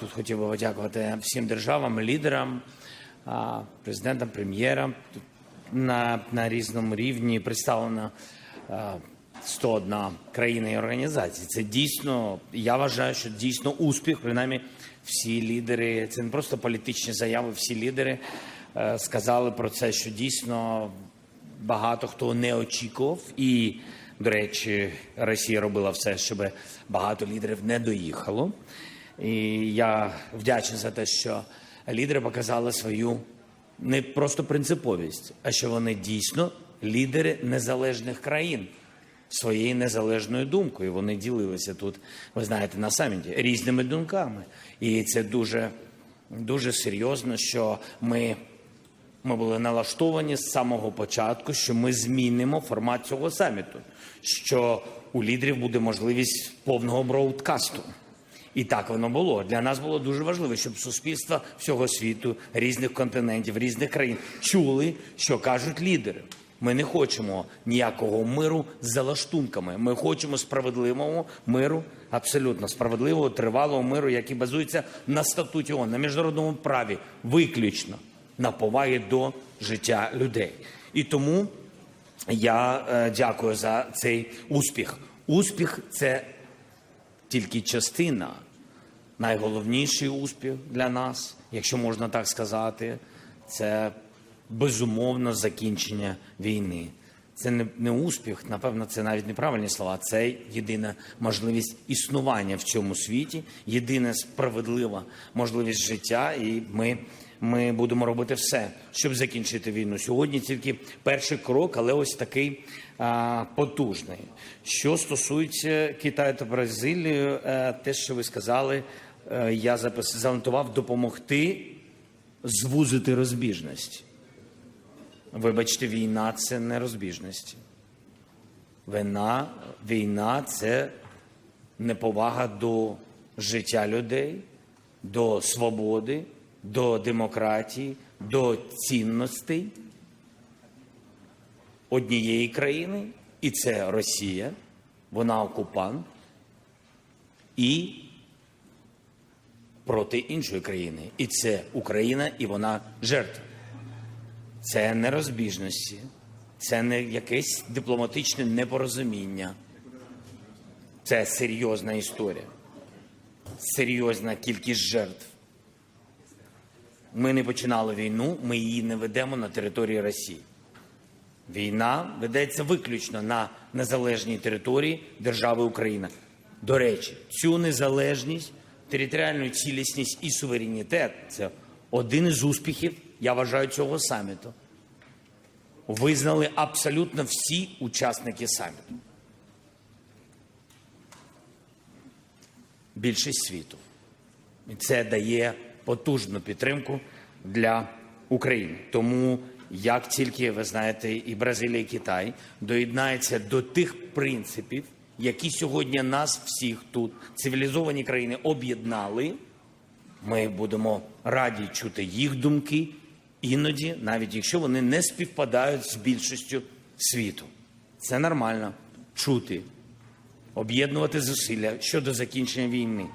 Тут хотів би подякувати всім державам, лідерам, президентам, прем'єрам. Тут на, на різному рівні представлено 101 країна і організації. Це дійсно, я вважаю, що дійсно успіх. Принаймні, всі лідери, це не просто політичні заяви, всі лідери е, сказали про це, що дійсно багато хто не очікував. І, до речі, Росія робила все, щоб багато лідерів не доїхало. І я вдячний за те, що лідери показали свою не просто принциповість, а що вони дійсно лідери незалежних країн своєю незалежною думкою. Вони ділилися тут, ви знаєте, на саміті різними думками. І це дуже, дуже серйозно, що ми ми були налаштовані з самого початку, що ми змінимо формат цього саміту, що у лідерів буде можливість повного броудкасту. І так воно було. Для нас було дуже важливо, щоб суспільства всього світу, різних континентів, різних країн чули, що кажуть лідери. Ми не хочемо ніякого миру з залаштунками. Ми хочемо справедливого миру, абсолютно справедливого, тривалого миру, який базується на статуті ООН, на міжнародному праві, виключно на повагі до життя людей. І тому я е, дякую за цей успіх. Успіх це тільки частина. Найголовніший успіх для нас, якщо можна так сказати, це безумовно закінчення війни. Це не, не успіх, напевно, це навіть неправильні слова. Це єдина можливість існування в цьому світі, єдина справедлива можливість життя, і ми, ми будемо робити все, щоб закінчити війну. Сьогодні тільки перший крок, але ось такий а, потужний. Що стосується Китаю та Бразилії, е, те, що ви сказали, е, я запис занотував допомогти звузити розбіжності. Вибачте, війна це не розбіжності. Війна, війна це неповага до життя людей, до свободи, до демократії, до цінностей однієї країни, і це Росія, вона окупант, і проти іншої країни. І це Україна, і вона жертва. Це не розбіжності, це не якесь дипломатичне непорозуміння. Це серйозна історія, серйозна кількість жертв. Ми не починали війну, ми її не ведемо на території Росії. Війна ведеться виключно на незалежній території держави Україна. До речі, цю незалежність, територіальну цілісність і суверенітет це один із успіхів, я вважаю, цього саміту. Визнали абсолютно всі учасники саміту. Більшість світу. І це дає потужну підтримку для України. Тому як тільки ви знаєте, і Бразилія, і Китай доєднаються до тих принципів, які сьогодні нас всіх тут, цивілізовані країни, об'єднали, ми будемо раді чути їх думки, іноді, навіть якщо вони не співпадають з більшістю світу. Це нормально чути, об'єднувати зусилля щодо закінчення війни.